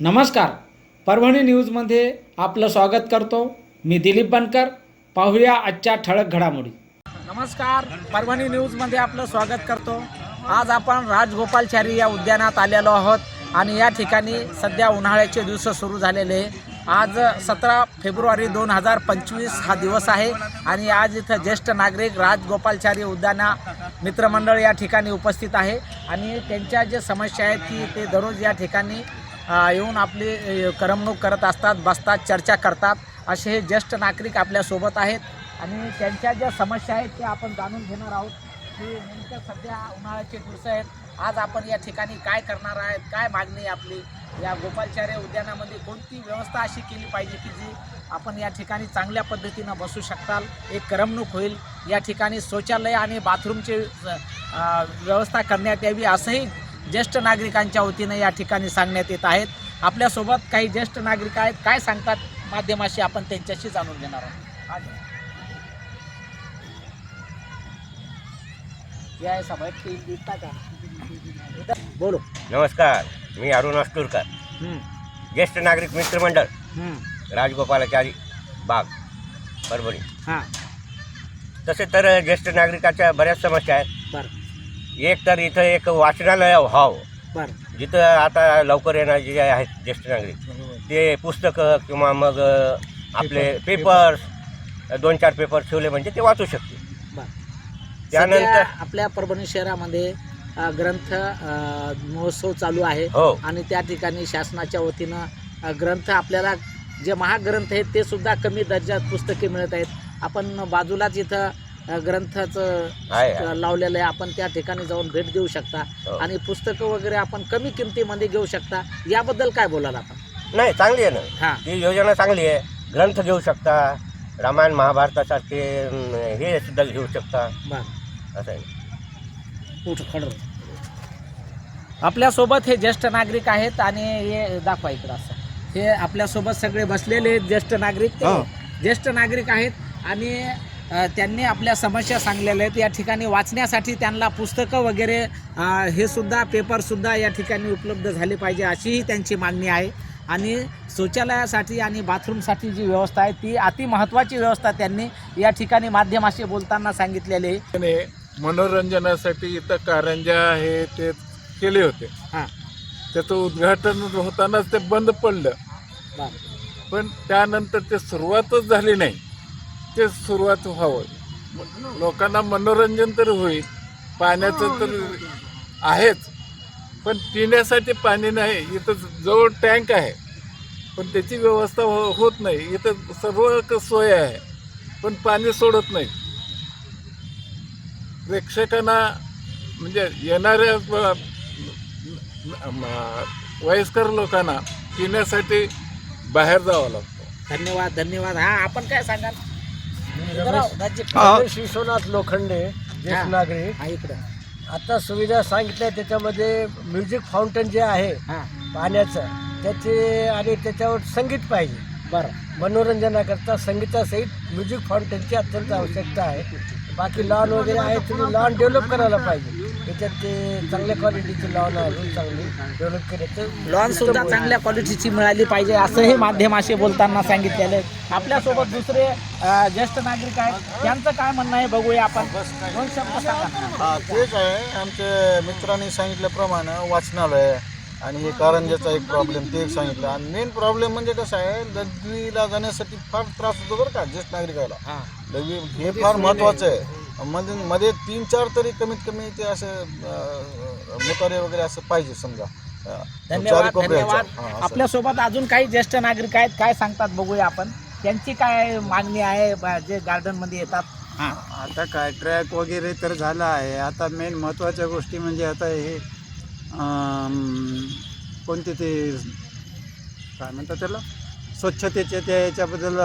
नमस्कार. परभणी न्यूजमध्ये आपलं स्वागत करतो. मी दिलीप बनकर. पाहूया आजच्या ठळक घडामोडी. नमस्कार. परभणी न्यूजमध्ये आपलं स्वागत करतो. आज आपण राजगोपालचारी या उद्यानात आलेलो आहोत आणि या ठिकाणी सध्या उन्हाळ्याचे दिवस सुरू झालेले. आहे. आज सतरा फेब्रुवारी दोन हजार पंचवीस हा दिवस आहे आणि आज इथं ज्येष्ठ नागरिक राजगोपालचारी उद्याना मित्रमंडळ या ठिकाणी उपस्थित आहे. आणि त्यांच्या ज्या समस्या आहेत की ते दररोज या ठिकाणी येऊन आपली करमणूक करत असतात बसतात चर्चा करतात. असे हे ज्येष्ठ नागरिक आपल्यासोबत आहेत. आणि त्यांच्या ज्या समस्या आहेत त्या आपण जाणून घेणार आहोत. की नेमकं सध्या उन्हाळ्याचे दिवस आहेत. आज आपण या ठिकाणी काय करणार आहेत? काय मागणी आहे आपली? या गोपालचार्य उद्यानामध्ये कोणती व्यवस्था अशी केली पाहिजे की जी आपण या ठिकाणी चांगल्या पद्धतीनं बसू शकताल? एक करमणूक होईल. या ठिकाणी शौचालय आणि बाथरूमची व्यवस्था करण्यात यावी असंही ज्येष्ठ नागरिकांच्या वतीनं या ठिकाणी सांगण्यात येत आहेत. आपल्यासोबत काही ज्येष्ठ नागरिक आहेत. काय सांगतात माध्यमाशी आपण त्यांच्याशी जाणून घेणार आहोत. या की? बोलो. नमस्कार मी अरुण अस्तुरकर. ज्येष्ठ नागरिक मित्रमंडळ राजगोपालाचारी बाग परभणी. हां. तसे तर ज्येष्ठ नागरिकाच्या बऱ्याच समस्या आहेत. बरं. एक तर इथं एक वाचनालय व्हावं. बरं. जिथं आता लवकर येणारे जे आहेत ज्येष्ठ नागरिक ते पुस्तकं किंवा मग आपले पेपर्स दोन चार पेपर ठेवले म्हणजे ते वाचू शकते बरं. त्यानंतर- सध्या आपल्या परभणी शहरामध्ये अ, ग्रंथ अ, महोत्सव चालू आहे हो. आणि त्या ठिकाणी शासनाच्या वतीनं अ, ग्रंथ आपल्याला जे महाग्रंथ आहेत ते सुद्धा कमी दर्जात पुस्तके मिळत आहेत. आपण बाजूलाच इथं ग्रंथाचं लावलेलं आहे. आपण त्या ठिकाणी जाऊन भेट देऊ शकता. हो. आणि पुस्तकं वगैरे आपण कमी किमतीमध्ये घेऊ शकता. याबद्दल काय बोलाल आपण? नाही चांगली आहे ना. हां. ती योजना चांगली आहे. ग्रंथ घेऊ शकता. रामायण महाभारतासारखे हे सुद्धा घेऊ शकता. असं आहे. आपल्यासोबत हे ज्येष्ठ नागरिक आहेत आणि हे दाखवा इकडं असं. हे आपल्यासोबत सगळे बसलेले आहेत ज्येष्ठ नागरिक. ते ज्येष्ठ नागरिक आहेत आणि त्यांनी आपल्या समस्या सांगलेल्या आहेत. या ठिकाणी वाचण्यासाठी त्यांना पुस्तकं वगैरे हे सुद्धा पेपरसुद्धा या ठिकाणी उपलब्ध झाले पाहिजे अशीही त्यांची मागणी आहे. आणि शौचालयासाठी आणि बाथरूमसाठी जी व्यवस्था आहे ती अति महत्त्वाची व्यवस्था त्यांनी या ठिकाणी माध्यमाशी बोलताना सांगितलेली आहे. मनोरंजनासाठी इथं कारंजा हे ते केले होते. हां. त्याचं उद्घाटन होतानाच ते बंद पडलं. पण त्यानंतर ते सुरुवातच झाली नाही. ते सुरुवात व्हावं. लोकांना मनोरंजन तर होईल पाण्याचं तर आहेच पण पिण्यासाठी पाणी नाही इथं जवळ टँक आहे. पण त्याची व्यवस्था हो होत नाही इथं सर्व सोय आहे पण पाणी सोडत नाही. प्रेक्षकांना म्हणजे येणाऱ्या वयस्कर लोकांना पिण्यासाठी बाहेर जावं लागतं. धन्यवाद धन्यवाद. हा आपण काय सांगाल? विश्वनाथ लोखंडे. ज्येष्ठ नागरिक. हा इकडं. आता सुविधा सांगितल्या त्याच्यामध्ये म्युझिक फाउंटन जे आहे हा. पाण्याचं त्याचे आणि त्याच्यावर संगीत पाहिजे. बरं. मनोरंजनाकरता संगीतासहित म्युझिक फाउंटनची अत्यंत आवश्यकता आहे. बाकी लॉन वगैरे आहे तुम्ही लॉन डेव्हलप करायला पाहिजे. त्याच्यात ते चांगल्या क्वालिटीची लॉन आणून चांगली. डेव्हलप करायचं. लॉन सुद्धा चांगल्या क्वालिटीची मिळाली पाहिजे असंही माध्यमाशी बोलताना सांगितलेलं. आहे आपल्यासोबत दुसरे ज्येष्ठ नागरिक आहेत. त्यांचं काय म्हणणं आहे बघूया आपण. दोन शब्द सांगा. हा तेच आहे. आमच्या मित्रांनी सांगितल्याप्रमाणे वाचनालय आणि हे कारंजाचा एक प्रॉब्लेम ते एक सांगितलं. आणि मेन प्रॉब्लेम म्हणजे कसं आहे लघवीला जाण्यासाठी फार त्रास होतो बरं का ज्येष्ठ नागरिकाला. हा. लघवी हे फार महत्त्वाचं आहे. मध्ये मध्ये तीन चार तरी कमीत कमी ते असं मुतारे वगैरे असं पाहिजे समजा. धन्यवाद. धन्यवाद. आपल्यासोबत अजून काही ज्येष्ठ नागरिक आहेत काय सांगतात बघूया आपण. त्यांची काय मागणी आहे ब- जे गार्डनमध्ये येतात? हा. आता काय ट्रॅक वगैरे तर झाला आहे. आता मेन महत्त्वाच्या गोष्टी म्हणजे आता हे कोणते ते काय म्हणतात त्याला? स्वच्छतेच्या त्या याच्याबद्दल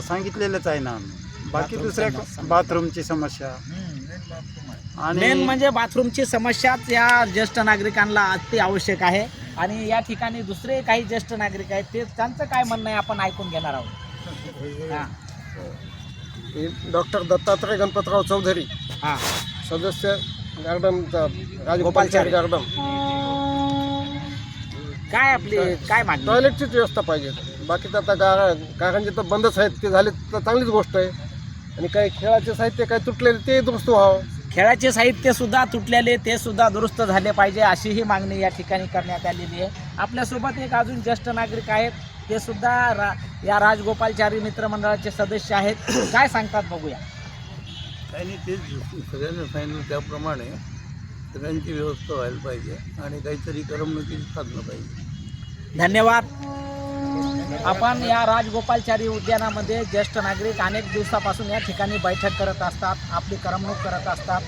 सांगितलेलंच आहे ना आम्ही. बाकी बाथरूमची दुसऱ्या समस्या. बाथरूमची समस्या. आणि मेन म्हणजे बाथरूमची समस्याच या ज्येष्ठ नागरिकांना अति आवश्यक आहे. आणि या ठिकाणी दुसरे काही ज्येष्ठ नागरिक आहेत ते त्यांचं काय म्हणणं आहे आपण ऐकून घेणार आहोत? हा. डॉक्टर दत्तात्रय गणपतराव चौधरी. हा. सदस्य गार्डन गोपालचारी. गार्डन. काय आपली काय मागणी? टॉयलेटचीच व्यवस्था पाहिजे. बाकी तर आता गा कारंजे तर बंदच आहेत. ते झाले तर चांगलीच गोष्ट आहे. आणि काही खेळाचे साहित्य काही तुटलेले ते दुरुस्त व्हावं. खेळाचे साहित्य सुद्धा तुटलेले ते सुद्धा दुरुस्त झाले पाहिजे अशीही मागणी या ठिकाणी करण्यात आलेली आहे. आपल्यासोबत एक अजून ज्येष्ठ नागरिक आहेत ते सुद्धा रा या राजगोपालचारी मित्रमंडळाचे सदस्य आहेत. काय सांगतात बघूया. काही नाही तेच सगळ्यांना सांगितलं त्याप्रमाणे सगळ्यांची व्यवस्था व्हायला पाहिजे आणि काहीतरी करमणुकीची साधनं पाहिजे. धन्यवाद. आपण या राजगोपालचारी उद्यानामध्ये ज्येष्ठ नागरिक अनेक दिवसापासून या ठिकाणी बैठक करत असतात आपली करमणूक करत असतात.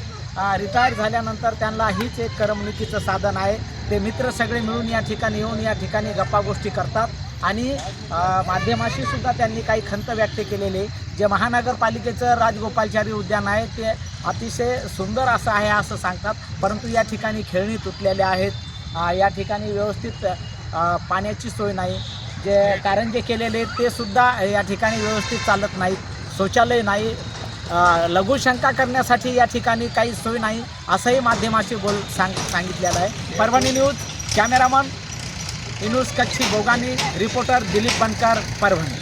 रिटायर झाल्यानंतर त्यांना हीच एक करमणुकीचं साधन आहे. ते मित्र सगळे मिळून या ठिकाणी येऊन या ठिकाणी गप्पा गोष्टी करतात आणि माध्यमाशी सुद्धा त्यांनी काही खंत व्यक्त केलेली. जे महानगरपालिकेचं राजगोपालचारी उद्यान आहे ते अतिशय सुंदर असं आहे असं सांगतात. परंतु या ठिकाणी खेळणी तुटलेल्या आहेत. या ठिकाणी व्यवस्थित पाण्याची सोय नाही. जे कारंजे केलेले आहेत ते सुद्धा या ठिकाणी व्यवस्थित चालत नाहीत. शौचालय नाही. लघुशंका करण्यासाठी या ठिकाणी काही सोय नाही असंही माध्यमाशी बोल सांग सांगितलेलं आहे. Parbhani news cameraman Inus Kachchhi Bogani reporter Dilip Bankar Parbhani.